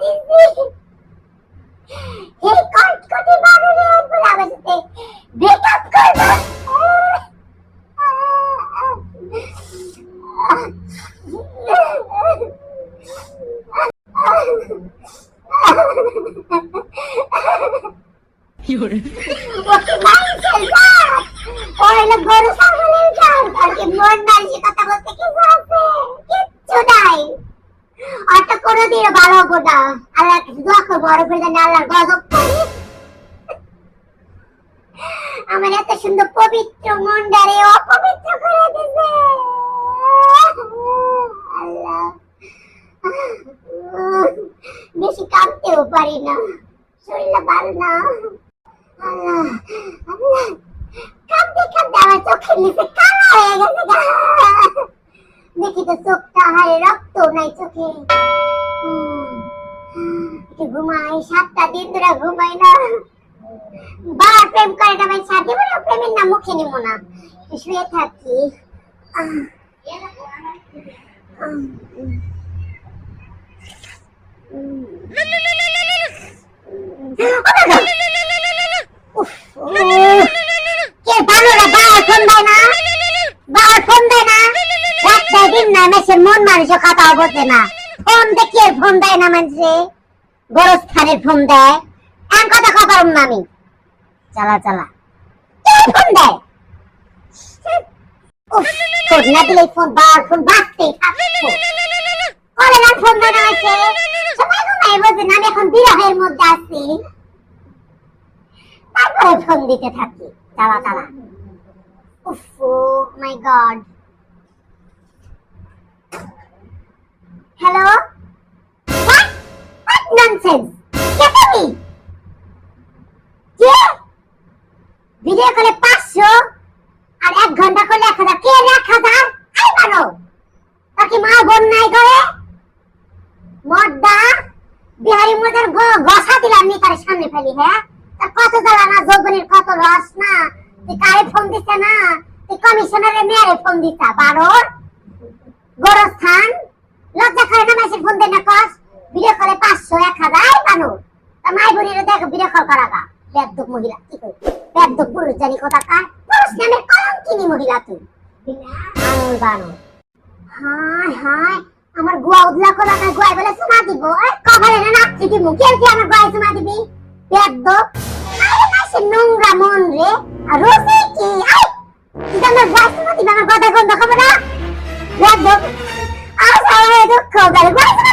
এই কটকটি বলে আমার সাথে ব্রেকআপ করবে মারি ফেলবা ওইলে গরু ছাগলের গান আর কি মন মানসিকতা বলতে কিছু আছে কিচ্ছু নাই অত কোনোদিন ভালো হব না। আল্লাহ দোয়া করব বড় করে জানি আল্লাহর গজব করি। আমার এত সুন্দর পবিত্র মনটারে অপবিত্র করে আল্লাহ। বেশি কাঁদতেও পারি না। শরীরটা ভালো না আল্লাহ কাঁদতে কাঁদতে আমার চোখের নিচে কালো হয়ে গেছে গা। দেখি তো চোখটা হারে রক্ত নাই চোখে হুম, একটু ঘুমাই, সাতটা দিন ধরে ঘুমাই না। প্রেম করে না ভাই সাথে বলে প্রেমের নাম মুখে নিব না। শুয়ে থাকি। মন মানুষ কথা বলছে না। ফোন দেখে ফোন দেয় না মানুষে গোরস্থানের ফোন দেয়। এমন কথা কথা না আমি চালা চালা। কে ফোন দেয়? তারপরে ফোন দিতে থাকি। চালা চালা। উফ মাই গড। ননসেন্স কে তুমি কে? ভিডিও কলে পাঁচশো আর এক ঘণ্টা করলে এক হাজার। কে রে এক হাজার? আই মানো তাকে মা বোন নাই করে মর্দা বিহারি মজার গসা দিলাম নি তার সামনে ফেলি হ্যাঁ? তার কত জ্বালা না যোগনের কত রস না। তুই কারে ফোন দিছে না? তুই কমিশনারের মেয়ারে ফোন দিছা বারোর। গোরস্থান। লজ্জা করে না মেসে ফোন দেয় না কস? ভিডিও কলে পাঁচশো এক হাজার বানো তা মাই বোনের দেখো ভিডিও কল করা গা বেদ্যক মহিলা, কি কই? বেদ্যক পুরুষ জানি কথা কার? পুরুষ নামের কলঙ্কিনী মহিলা তুই। আনুল বানো হায় হায়, আমার গুয়া উদলা কলা না গুয়াই বলে শোনা দিব। এই কভারে না নাচছি কে, কি আমার গুয়াই শোনা দিবি? বেদ্যক আরে মাসে নোংরা মন রে। আর রোসে কি? আই তুই আমার গুয়াই শোনা দিবি, আমার কথা কোন দেখাবো না। বেদ্যক আর সারা দুঃখ করে গুয়াই শোনা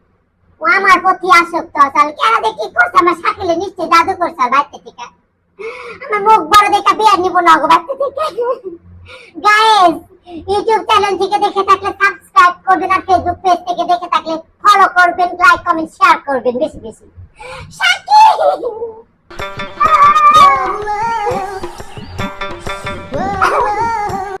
আমার প্রতি আসক্ত আসাল। কেন দেখি করছে? আমার শাকিলে নিশ্চয় জাদু করছে বাড়িতে থেকে। আমার মুখ বড় দেখে বিয়ে নিব না গো বাড়িতে থেকে। গাইস ইউটিউব চ্যানেল থেকে দেখে থাকলে সাবস্ক্রাইব করবেন আর ফেসবুক পেজ থেকে দেখে থাকলে ফলো করবেন লাইক কমেন্ট শেয়ার করবেন বেশি বেশি। শাকিল!